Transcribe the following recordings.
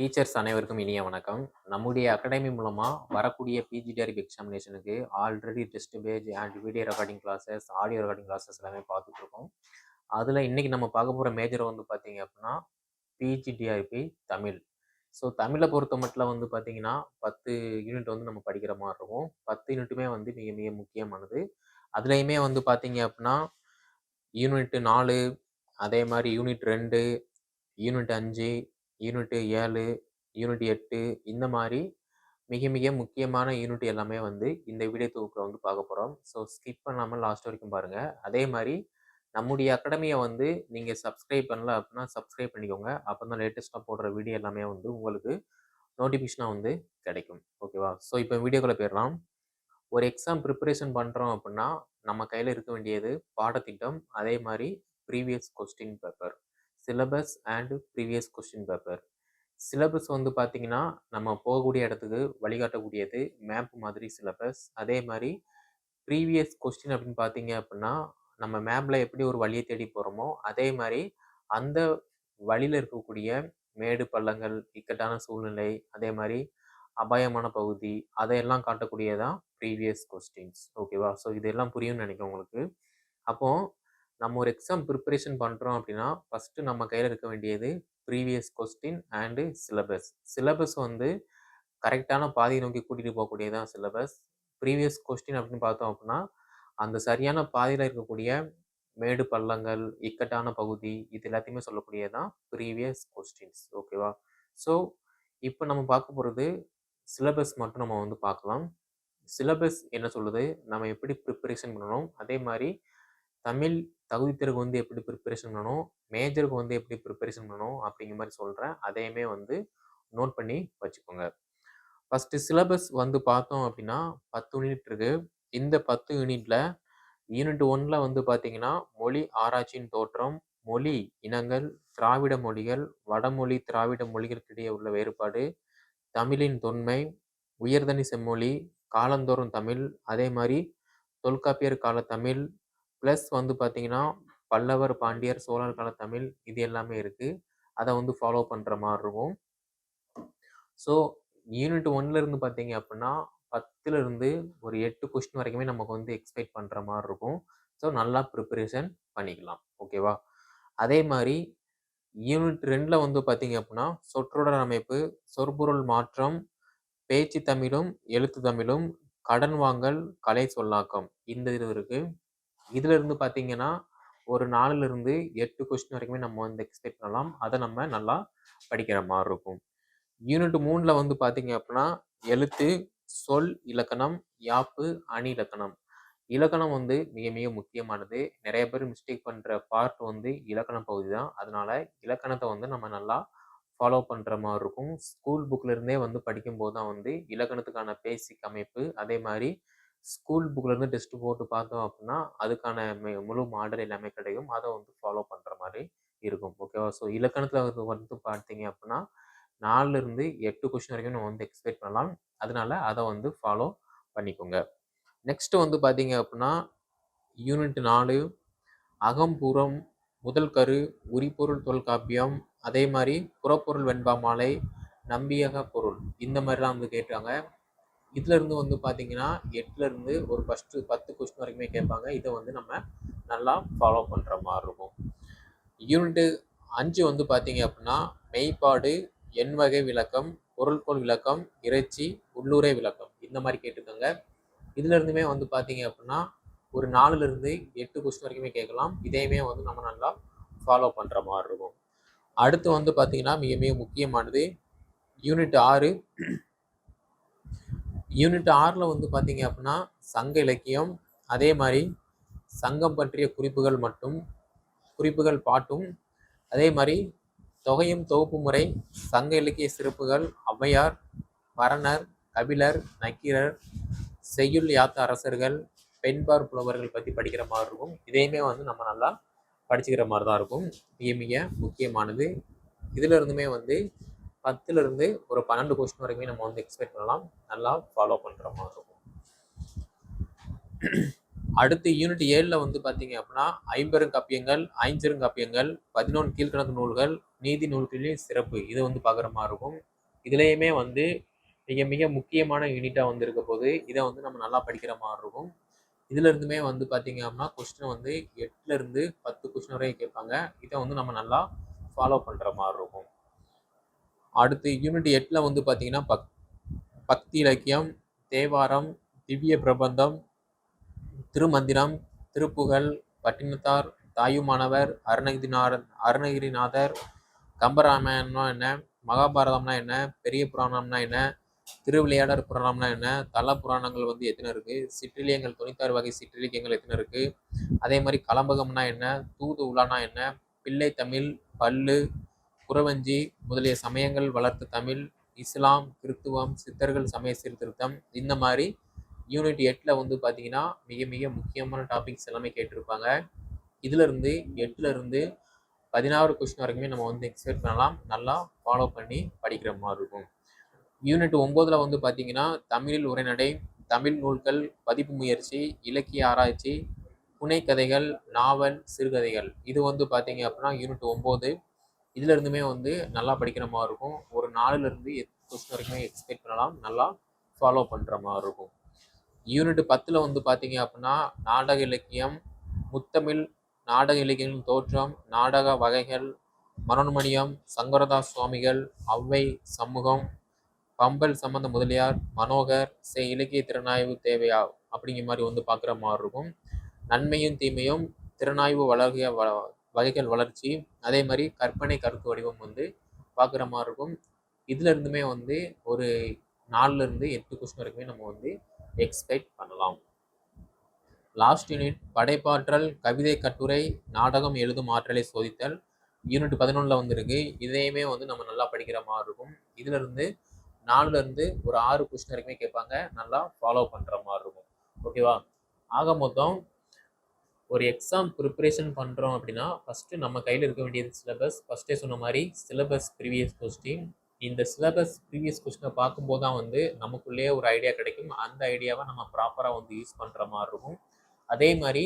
Teachers அனைவருக்கும் இனிய வணக்கம். நம்முடைய அகாடமி மூலமாக வரக்கூடிய PGTRB எக்ஸாமினேஷனுக்கு already test page and video recording classes audio recording classes எல்லாமே பார்த்துட்ருக்கோம் அதில் இன்னைக்கு நம்ம பார்க்க போகிற மேஜர் வந்து பார்த்தீங்க அப்படின்னா பிஜிடிஆர்பி தமிழ். ஸோ தமிழை பொறுத்த மட்டும் வந்து பார்த்தீங்கன்னா பத்து யூனிட் வந்து நம்ம படிக்கிற மாதிரி இருக்கும். பத்து யூனிட்டுமே வந்து மிக மிக முக்கியமானது. அதுலேயுமே வந்து பார்த்தீங்க அப்படின்னா யூனிட்டு நாலு அதே மாதிரி யூனிட் ரெண்டு யூனிட் அஞ்சு யூனிட் ஏழு யூனிட் எட்டு இந்த மாதிரி மிக மிக முக்கியமான யூனிட் எல்லாமே வந்து இந்த வீடியோ தொகுப்பில் வந்து பார்க்க போகிறோம் ஸோ ஸ்கிப் பண்ணாமல் லாஸ்ட் வரைக்கும் பாருங்கள் அதே மாதிரி நம்முடைய அகாடமியை வந்து நீங்கள் சப்ஸ்கிரைப் பண்ணல அப்படின்னா சப்ஸ்கிரைப் பண்ணிக்கோங்க. அப்போ தான் லேட்டஸ்ட்டாக போடுற வீடியோ எல்லாமே வந்து உங்களுக்கு நோட்டிஃபிகேஷனாக வந்து கிடைக்கும். ஓகேவா ஸோ இப்போ வீடியோக்குள்ளே போயிடலாம். ஒரு எக்ஸாம் ப்ரிப்பரேஷன் பண்ணுறோம் அப்படின்னா நம்ம கையில் இருக்க வேண்டியது பாடத்திட்டம் அதே மாதிரி previous question paper syllabus and previous question paper syllabus வந்து பார்த்திங்கன்னா நம்ம போகக்கூடிய இடத்துக்கு வழிகாட்டக்கூடியது மேப் மாதிரி சிலபஸ் அதே மாதிரி ப்ரீவியஸ் கொஸ்டின் அப்படின்னு பார்த்தீங்க அப்படின்னா நம்ம மேப்பில் எப்படி ஒரு வழியை தேடி போகிறோமோ அதே மாதிரி அந்த வழியில் இருக்கக்கூடிய மேடு பள்ளங்கள் இக்கட்டான சூழ்நிலை அதே மாதிரி அபாயமான பகுதி அதையெல்லாம் காட்டக்கூடியதான் ப்ரீவியஸ் கொஸ்டின்ஸ் ஓகேவா ஸோ இதெல்லாம் புரியும்னு நினைக்கிறேன் உங்களுக்கு. அப்போது நம்ம ஒரு எக்ஸாம் ப்ரிப்பரேஷன் பண்ணுறோம் அப்படின்னா ஃபஸ்ட்டு நம்ம கையில் இருக்க வேண்டியது previous question and syllabus syllabus வந்து கரெக்டான பாதையை நோக்கி கூட்டிகிட்டு போகக்கூடியதான் சிலபஸ் ப்ரீவியஸ் கொஸ்டின் அப்படின்னு பார்த்தோம் அப்படின்னா அந்த சரியான பாதையில் இருக்கக்கூடிய மேடு பள்ளங்கள் இக்கட்டான பகுதி இது எல்லாத்தையுமே சொல்லக்கூடியதான் ப்ரீவியஸ் கொஸ்டின்ஸ் ஓகேவா ஸோ இப்போ நம்ம பார்க்க போகிறது சிலபஸ் மட்டும் நம்ம வந்து பார்க்கலாம். சிலபஸ் என்ன சொல்லுது? நம்ம எப்படி ப்ரிப்பரேஷன் பண்ணணும்? அதே மாதிரி தமிழ் தகுதி வந்து எப்படி ப்ரிப்பரேஷன் பண்ணணும்? மேஜருக்கு வந்து எப்படி ப்ரிப்பரேஷன் பண்ணணும்? அப்படிங்கிற மாதிரி சொல்கிறேன் அதையுமே வந்து நோட் பண்ணி வச்சுக்கோங்க. ஃபஸ்ட்டு சிலபஸ் வந்து பார்த்தோம் அப்படின்னா பத்து யூனிட் இருக்குது இந்த பத்து யூனிட்டில் யூனிட் ஒன்றில் வந்து பார்த்தீங்கன்னா மொழி ஆராய்ச்சியின் தோற்றம் மொழி இனங்கள் திராவிட மொழிகள் வடமொழி திராவிட மொழிகளுக்கிடையே உள்ள வேறுபாடு தமிழின் தொன்மை உயர்தனி செம்மொழி காலந்தோறும் தமிழ் அதே மாதிரி தொல்காப்பியர் கால தமிழ் ப்ளஸ் வந்து பார்த்தீங்கன்னா பல்லவர் பாண்டியர் சோழர் கால தமிழ் இது எல்லாமே இருக்குது அதை வந்து ஃபாலோ பண்ணுற மாதிரி இருக்கும். ஸோ யூனிட் ஒன்லேருந்து பார்த்தீங்க அப்படின்னா பத்துலேருந்து ஒரு எட்டு கொஸ்டின் வரைக்குமே நமக்கு வந்து எக்ஸ்பெக்ட் பண்ணுற மாதிரி இருக்கும். ஸோ நல்லா ப்ரிப்பரேஷன் பண்ணிக்கலாம். ஓகேவா அதே மாதிரி யூனிட் ரெண்டில் வந்து பார்த்தீங்க அப்படின்னா சொற்றொடர் அமைப்பு சொற்பொருள் மாற்றம் பேச்சு தமிழும் எழுத்து தமிழும் கடன் வாங்கல் கலை சொல்லாக்கம் இந்த இது இருக்குது இதுல இருந்து பார்த்தீங்கன்னா ஒரு நாலுல இருந்து எட்டு கொஸ்டின் வரைக்குமே நம்ம வந்து எக்ஸ்பெக்ட் பண்ணலாம். அதை நம்ம நல்லா படிக்கிற மாதிரி இருக்கும். யூனிட் மூணில் வந்து பார்த்தீங்க அப்படின்னா எழுத்து சொல் இலக்கணம் யாப்பு அணி இலக்கணம். இலக்கணம் வந்து மிக மிக முக்கியமானது. நிறைய பேர் மிஸ்டேக் பண்ணுற பார்ட் வந்து இலக்கண பகுதி தான். அதனால இலக்கணத்தை வந்து நம்ம நல்லா ஃபாலோ பண்ணுற மாதிரி இருக்கும். ஸ்கூல் புக்கில் இருந்தே வந்து படிக்கும்போது தான் வந்து இலக்கணத்துக்கான பேசிக் அமைப்பு அதே மாதிரி ஸ்கூல் புக்லேருந்து டெஸ்ட் போட்டு பார்த்தோம் அப்படின்னா அதுக்கான முழு மாடல் எல்லாமே கிடைக்கும். அதை வந்து ஃபாலோ பண்ணுற மாதிரி இருக்கும். ஓகேவா? ஸோ இலக்கணத்தில் வந்து வந்து பார்த்தீங்க அப்படின்னா நாலுலேருந்து எட்டு கொஷின் வரைக்கும் நம்ம வந்து எக்ஸ்பெக்ட் பண்ணலாம். அதனால அதை வந்து ஃபாலோ பண்ணிக்கோங்க. நெக்ஸ்ட் வந்து பார்த்தீங்க அப்படின்னா யூனிட் நாலு அகம்புறம் முதல் கரு உரிபொருள் தொல்காப்பியம் அதே மாதிரி புறப்பொருள் வெண்பா மாலை நம்பியக பொருள். இந்த மாதிரிலாம் வந்து கேட்டாங்க இதுலேருந்து வந்து பார்த்தீங்கன்னா எட்டுலேருந்து ஒரு ஃபஸ்ட்டு பத்து கொஸ்டின் வரைக்குமே கேட்பாங்க. இதை வந்து நம்ம நல்லா ஃபாலோ பண்ணுற மாதிரி இருக்கும். யூனிட்டு அஞ்சு வந்து பார்த்தீங்க அப்படின்னா மெய்ப்பாடு எண் வகை விளக்கம் பொருள்கோள் விளக்கம் இறைச்சி உள்ளூரை விளக்கம். இந்த மாதிரி கேட்டிருக்காங்க. இதுலேருந்துமே வந்து பார்த்தீங்க அப்படின்னா ஒரு நாலுலேருந்து எட்டு கொஸ்டின் வரைக்குமே கேட்கலாம். இதையுமே வந்து நம்ம நல்லா ஃபாலோ பண்ணுற மாதிரி இருக்கும். அடுத்து வந்து பார்த்தீங்கன்னா மிக மிக முக்கியமானது யூனிட் ஆறு யூனிட் ஆறில் வந்து பார்த்தீங்க அப்படின்னா சங்க இலக்கியம் அதே மாதிரி சங்கம் பற்றிய குறிப்புகள் மட்டும் குறிப்புகள் பாட்டும் அதே மாதிரி தொகையும் தொகுப்பு முறை சங்க இலக்கிய சிறப்புகள் ஔவையார் பரணர் கபிலர் நக்கீரர் செய்யுள் யாத்த அரசர்கள் பெண்பார் புலவர்கள் பற்றி படிக்கிற மாதிரி இருக்கும். இதையுமே வந்து நம்ம நல்லா படிச்சுக்கிற மாதிரி தான் இருக்கும். மிக மிக முக்கியமானது. இதிலிருந்துமே வந்து பத்துலேருந்து ஒரு பன்னெண்டு கொஸ்டின் வரைக்குமே நம்ம வந்து எக்ஸ்பெக்ட் பண்ணலாம். நல்லா ஃபாலோ பண்ணுற மாதிரி இருக்கும். அடுத்து யூனிட் ஏழில் வந்து பார்த்தீங்க அப்படின்னா ஐம்பெருங்காப்பியங்கள் ஐஞ்சிருங்காப்பியங்கள் பதினொன்று கீழ்கணக்கு நூல்கள் நீதி நூல்களில் சிறப்பு. இது வந்து பார்க்குற மாதிரி இருக்கும். இதுலேயுமே வந்து மிக மிக முக்கியமான யூனிட்டாக வந்து இருக்க போது இதை வந்து நம்ம நல்லா படிக்கிற மாதிரி இருக்கும். இதுலேருந்துமே வந்து பார்த்தீங்க அப்படின்னா கொஸ்டின் வந்து எட்டுலேருந்து பத்து கொஸ்டின் வரையும் கேட்பாங்க. இதை வந்து நம்ம நல்லா ஃபாலோ பண்ணுற மாதிரி இருக்கும். அடுத்து யூனிட் எட்டில் வந்து பார்த்தீங்கன்னா பக் பக்தி இலக்கியம் தேவாரம் திவ்ய பிரபந்தம் திருமந்திரம் திருப்புகழ் பட்டினத்தார் தாயுமானவர் அருணகிரிநாத அருணகிரிநாதர் கம்பராமாயணம்னா என்ன மகாபாரதம்னா என்ன பெரிய புராணம்னா என்ன திருவிளையாடர் புராணம்னா என்ன தல புராணங்கள் வந்து எத்தனை இருக்குது சிற்றிலியங்கள் தொண்ணூத்தாறு வகை சிற்றிலக்கியங்கள் எத்தனை இருக்குது அதே மாதிரி கலம்பகம்னா என்ன தூது உலானா என்ன பிள்ளை தமிழ் பல்லு குறவஞ்சி முதலிய சமயங்கள் வளர்த்த தமிழ் இஸ்லாம் கிறித்துவம் சித்தர்கள் சமய சீர்திருத்தம் இந்த மாதிரி யூனிட் எட்டில் வந்து பார்த்தீங்கன்னா மிக மிக முக்கியமான டாபிக்ஸ் எல்லாமே கேட்டிருப்பாங்க. இதிலிருந்து எட்டுலேருந்து இருந்து பதினாறு கொஸ்டின் வரைக்குமே நம்ம வந்து எக்ஸ்பெக்ட் பண்ணலாம். நல்லா ஃபாலோ பண்ணி படிக்கிற மாதிரி இருக்கும். யூனிட் ஒம்போதில் வந்து பார்த்தீங்கன்னா தமிழில் உரைநடை தமிழ் நூல்கள் பதிப்பு முயற்சி இலக்கிய ஆராய்ச்சி புனைக்கதைகள் நாவல் சிறுகதைகள். இது வந்து பார்த்தீங்க அப்படின்னா யூனிட் ஒம்பது. இதுல இருந்துமே வந்து நல்லா படிக்கிற மாதிரி இருக்கும் ஒரு நாலுல இருந்து எட்டு கொஸ்டின் வரைக்குமே எக்ஸ்பெக்ட் பண்ணலாம். நல்லா ஃபாலோ பண்ற மாதிரி இருக்கும் யூனிட் பத்துல வந்து பார்த்தீங்க அப்படின்னா நாடக இலக்கியம் முத்தமிழ் நாடக இலக்கியங்களின் தோற்றம் நாடக வகைகள் மனோன்மணியம் சங்கரதாஸ் சுவாமிகள் ஔவை சமூகம் பம்பல் சம்பந்த முதலியார் மனோகர் சே இலக்கிய திறனாய்வு தேவையா அப்படிங்கிற மாதிரி வந்து பார்க்குற மாதிரி இருக்கும் நன்மையும் தீமையும் திறனாய்வு வளர்கிய வ வகைகள் வளர்ச்சி அதே மாதிரி கற்பனை கருத்து வடிவம் வந்து பார்க்குற மாதிரி இருக்கும். இதுல இருந்துமே வந்து ஒரு நாலுல இருந்து எட்டு கொஸ்டின் வரைக்குமே நம்ம வந்து எக்ஸ்பெக்ட் பண்ணலாம். லாஸ்ட் யூனிட் படைப்பாற்றல் கவிதை கட்டுரை நாடகம் எழுதும் ஆற்றலை சோதித்தல். யூனிட் பதினொன்றில் வந்திருக்கு. இதையுமே வந்து நம்ம நல்லா படிக்கிற மாதிரி இருக்கும். இதுலேருந்து நாலுலேருந்து ஒரு ஆறு கொஸ்டின் வரைக்குமே கேட்பாங்க. நல்லா ஃபாலோ பண்ணுற மாதிரி இருக்கும். ஓகேவா ஆக மொத்தம் ஒரு எக்ஸாம் ப்ரிப்பரேஷன் பண்ணுறோம் அப்படின்னா ஃபஸ்ட்டு நம்ம கையில் இருக்க வேண்டியது சிலபஸ் ஃபஸ்ட்டே சொன்ன மாதிரி சிலபஸ் ப்ரீவியஸ் கொஸ்டின் இந்த சிலபஸ் ப்ரீவியஸ் கொஸ்டினை பார்க்கும்போது தான் வந்து நமக்குள்ளேயே ஒரு ஐடியா கிடைக்கும். அந்த ஐடியாவை நம்ம ப்ராப்பராக வந்து யூஸ் பண்ணுற மாதிரி இருக்கும். அதே மாதிரி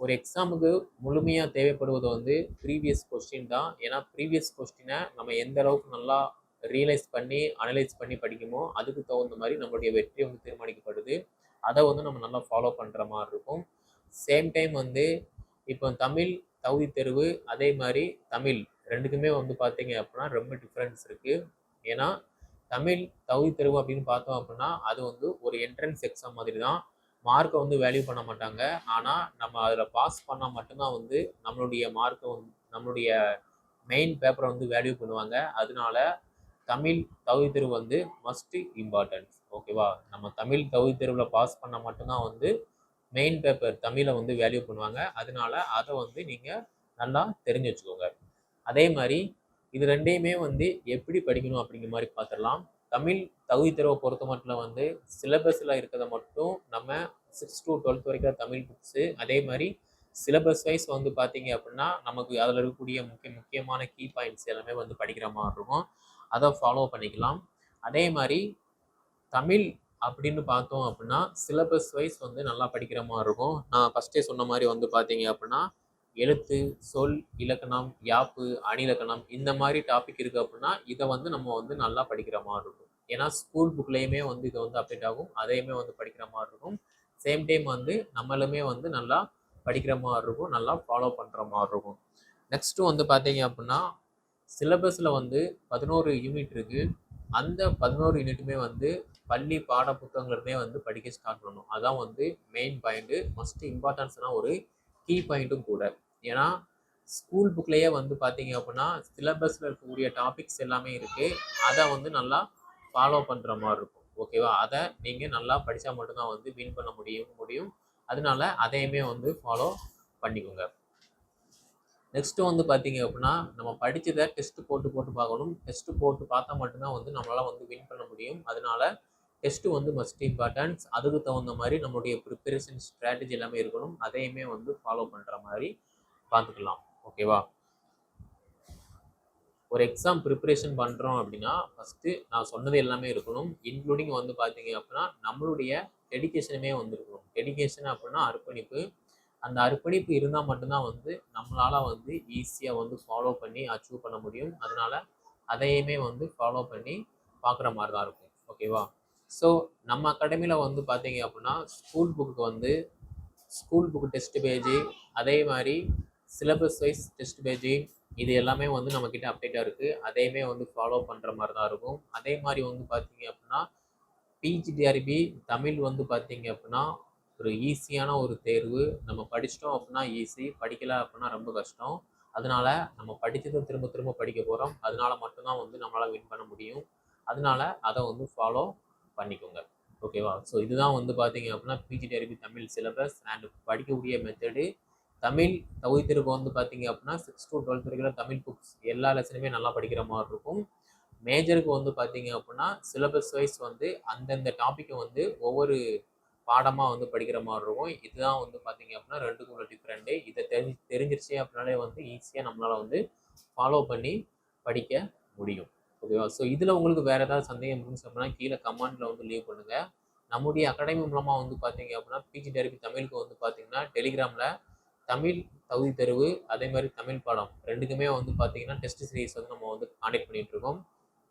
ஒரு எக்ஸாமுக்கு முழுமையாக தேவைப்படுவது வந்து ப்ரீவியஸ் கொஸ்டின் தான். ஏன்னா ப்ரீவியஸ் கொஸ்டினை நம்ம எந்த அளவுக்கு நல்லா ரியலைஸ் பண்ணி அனலைஸ் பண்ணி படிக்குமோ அதுக்கு தகுந்த மாதிரி நம்மளுடைய வெற்றி வந்து தீர்மானிக்கப்படுது. அதை வந்து நம்ம நல்லா ஃபாலோ பண்ணுற மாதிரி இருக்கும். சேம் டைம் வந்து இப்போ தமிழ் தகுதி தேர்வு அதே மாதிரி தமிழ் ரெண்டுக்குமே வந்து பார்த்தீங்க அப்படின்னா ரொம்ப டிஃப்ரென்ஸ் இருக்குது ஏன்னா தமிழ் தகுதி தேர்வு அப்படின்னு பார்த்தோம் அப்படின்னா அது வந்து ஒரு என்ட்ரன்ஸ் எக்ஸாம் மாதிரி தான் மார்க்கை வந்து வேல்யூ பண்ண மாட்டாங்க. ஆனால் நம்ம அதில் பாஸ் பண்ணால் மட்டும்தான் வந்து நம்மளுடைய மார்க்கை வந்து நம்மளுடைய மெயின் பேப்பரை வந்து வேல்யூ பண்ணுவாங்க. அதனால தமிழ் தகுதி தேர்வு வந்து மஸ்ட் இம்பார்ட்டன்ஸ் ஓகேவா நம்ம தமிழ் தகுதி தேர்வில் பாஸ் பண்ணால் மட்டும்தான் வந்து மெயின் பேப்பர் தமிழை வந்து வேல்யூ பண்ணுவாங்க. அதனால அதை வந்து நீங்கள் நல்லா தெரிஞ்சு வச்சுக்கோங்க. அதே மாதிரி இது ரெண்டையுமே வந்து எப்படி படிக்கணும் அப்படிங்கிற மாதிரி பார்த்துடலாம் தமிழ் தகுதி தேர்வை பொறுத்த மட்டும் வந்து சிலபஸில் இருக்கிறத மட்டும் நம்ம சிக்ஸ் டு டுவெல்த் வரைக்கும் தமிழ் புக்ஸு அதே மாதிரி சிலபஸ் வைஸ் வந்து பார்த்தீங்க அப்படின்னா நமக்கு அதில் இருக்கக்கூடிய முக்கிய முக்கியமான கீ பாயிண்ட்ஸ் எல்லாமே வந்து படிக்கிற மாதிரி இருக்கும். அதை ஃபாலோ பண்ணிக்கலாம். அதே மாதிரி தமிழ் அப்படின்னு பார்த்தோம் அப்படின்னா சிலபஸ் வைஸ் வந்து நல்லா படிக்கிற மாதிரி இருக்கும். நான் ஃபஸ்ட்டே சொன்ன மாதிரி வந்து பார்த்தீங்க அப்படின்னா எழுத்து சொல் இலக்கணம் யாப்பு அணிலக்கணம் இந்த மாதிரி டாபிக் இருக்குது அப்படின்னா இதை வந்து நம்ம வந்து நல்லா படிக்கிற மாதிரி இருக்கும். ஏன்னா ஸ்கூல் புக்லேயுமே வந்து இது வந்து அப்டேட் ஆகும். அதையுமே வந்து படிக்கிற மாதிரி இருக்கும். சேம் டைம் வந்து நம்மளுமே வந்து நல்லா படிக்கிற மாதிரி இருக்கும். நல்லா ஃபாலோ பண்ணுற மாதிரி இருக்கும். நெக்ஸ்ட்டு வந்து பார்த்தீங்க அப்படின்னா சிலபஸில் வந்து பதினோரு யூனிட் இருக்குது அந்த பதினோரு யூனிட்டுமே வந்து பள்ளி பாட புத்தகங்களுமே வந்து படிக்க ஸ்டார்ட் பண்ணணும். அதான் வந்து மெயின் பாயிண்ட்டு மஸ்ட் இம்பார்ட்டன்ஸ்னா ஒரு கீ பாயிண்ட்டும் கூட. ஏன்னா ஸ்கூல் புக்லேயே வந்து பார்த்தீங்க அப்படின்னா சிலபஸில் இருக்கக்கூடிய டாபிக்ஸ் எல்லாமே இருக்குது அதை வந்து நல்லா ஃபாலோ பண்ணுற மாதிரி இருக்கும். ஓகேவா அதை நீங்கள் நல்லா படித்தா மட்டும்தான் வந்து வின் பண்ண முடியும் முடியும். அதனால அதையுமே வந்து ஃபாலோ பண்ணிக்கோங்க. நெக்ஸ்ட்டு வந்து பார்த்தீங்க அப்படின்னா நம்ம படித்ததை டெஸ்ட்டு போட்டு போட்டு பார்க்கணும். டெஸ்ட்டு போட்டு பார்த்தா மட்டும்தான் வந்து நம்மளால் வந்து வின் பண்ண முடியும். அதனால டெஸ்ட்டு வந்து மஸ்ட் இம்பார்ட்டன்ஸ் அதுக்கு தகுந்த மாதிரி நம்மளுடைய ப்ரிப்பரேஷன் ஸ்ட்ராட்டஜி எல்லாமே இருக்கணும். அதையுமே வந்து ஃபாலோ பண்ணுற மாதிரி பார்த்துக்கலாம். ஓகேவா ஒரு எக்ஸாம் ப்ரிப்பரேஷன் பண்ணுறோம் அப்படின்னா ஃபஸ்ட்டு நான் சொன்னது எல்லாமே இருக்கணும். இன்க்ளூடிங் வந்து பார்த்தீங்க அப்படின்னா நம்மளுடைய டெடிக்கேஷனுமே வந்து இருக்கணும் டெடிகேஷன் அப்படின்னா அர்ப்பணிப்பு. அந்த அர்ப்பணிப்பு இருந்தால் மட்டும்தான் வந்து நம்மளால் வந்து ஈஸியாக வந்து ஃபாலோ பண்ணி அச்சீவ் பண்ண முடியும். அதனால் அதையுமே வந்து ஃபாலோ பண்ணி பார்க்குற மாதிரி தான் இருக்கும். ஓகேவா ஸோ நம்ம அகாடமியில் வந்து பார்த்தீங்க அப்படின்னா ஸ்கூல் புக்கு வந்து ஸ்கூல் புக் டெஸ்ட் பேஜு அதே மாதிரி சிலபஸ் வைஸ் டெஸ்ட் பேஜு இது எல்லாமே வந்து நம்மக்கிட்ட அப்டேட்டாக இருக்குது அதையுமே வந்து ஃபாலோ பண்ணுற மாதிரி தான் இருக்கும். அதே மாதிரி வந்து பார்த்தீங்க அப்படின்னா பிஜிடிஆர்பி தமிழ் வந்து பார்த்தீங்க அப்படின்னா ஒரு ஈஸியான ஒரு தேர்வு. நம்ம படிச்சிட்டோம் அப்படின்னா ஈஸி படிக்கல அப்படின்னா ரொம்ப கஷ்டம். அதனால் நம்ம படித்ததை திரும்ப திரும்ப படிக்க போகிறோம் அதனால் மட்டும்தான் வந்து நம்மளால் வின் பண்ண முடியும். அதனால அதை வந்து ஃபாலோ பண்ணிக்கோங்க. ஓகேவா? ஸோ இதுதான் வந்து பார்த்தீங்க அப்படின்னா PG TRB Tamil syllabus and படிக்கக்கூடிய மெத்தடு தமிழ் தகுதித்திற்கு வந்து பார்த்தீங்க அப்படின்னா சிக்ஸ் டு டுவெல்த் வரைக்கும் தமிழ் புக்ஸ் எல்லா லெசனுமே நல்லா படிக்கிற மாதிரி இருக்கும். மேஜருக்கு வந்து பார்த்தீங்க அப்படின்னா சிலபஸ் வைஸ் வந்து அந்தந்த டாப்பிக்கை வந்து ஒவ்வொரு பாடமாக வந்து படிக்கிற மாதிரி இருக்கும். இதுதான் வந்து பார்த்தீங்க அப்படின்னா ரெண்டுக்கும் உள்ள டிஃப்ரெண்ட்டு இதை தெரிஞ்சு தெரிஞ்சிருச்சு அப்படின்னாலே வந்து ஈஸியாக நம்மளால் வந்து ஃபாலோ பண்ணி படிக்க முடியும். ஓகேவா ஸோ இதில் உங்களுக்கு வேறு ஏதாவது சந்தேகம் இருந்துச்சு அப்படின்னா கீழே கமெண்ட்டில் வந்து லீவ் பண்ணுங்கள் நம்முடைய அகாடமி மூலமாக வந்து பார்த்தீங்க அப்படின்னா பிஜி டெரிபி தமிழுக்கு வந்து பார்த்தீங்கன்னா டெலிகிராமில் தமிழ் தகுதி தெருவு அதே மாதிரி தமிழ் பாடம் ரெண்டுக்குமே வந்து பார்த்தீங்கன்னா டெஸ்ட் சீரிஸ் வந்து நம்ம வந்து காண்டக்ட் பண்ணிகிட்ருக்கோம் இருக்கோம்.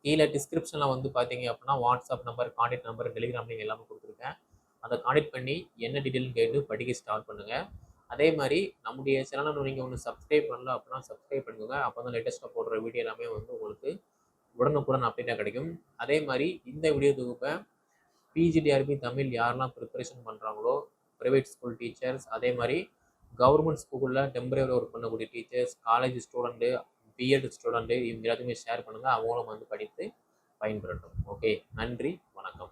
கீழே டிஸ்கிரிப்ஷனில் வந்து பார்த்தீங்க அப்படின்னா WhatsApp number contact number Telegram நீங்கள் எல்லாமே கொடுத்துருக்கேன். அதை காண்டக்ட் பண்ணி என்ன டீட்டெயில் கேட்டு படிக்க ஸ்டார்ட் பண்ணுங்கள் அதே மாதிரி நம்முடைய சேனலை நீங்கள் ஒன்று சப்ஸ்கிரைப் பண்ணல அப்படின்னா சப்ஸ்கிரைப் பண்ணிக்கோங்க. அப்போ தான் லேட்டஸ்ட்டாக போடுற வீடியோ எல்லாமே வந்து உங்களுக்கு உடனுக்குடன் அப்டேட்டாக கிடைக்கும். அதே மாதிரி இந்த வீடியோ தொகுப்பை பிஜிடிஆர்பி தமிழ் யாரெல்லாம் ப்ரிப்பரேஷன் பண்ணுறாங்களோ ப்ரைவேட் ஸ்கூல் டீச்சர்ஸ் அதே மாதிரி கவர்மெண்ட் ஸ்கூலில் டெம்பரரி ஒர்க் பண்ணக்கூடிய teachers college student BEd student இவங்க எல்லாத்தையுமே ஷேர் பண்ணுங்கள் அவங்களும் வந்து படித்து பயன்பெறட்டும். ஓகே நன்றி வணக்கம்.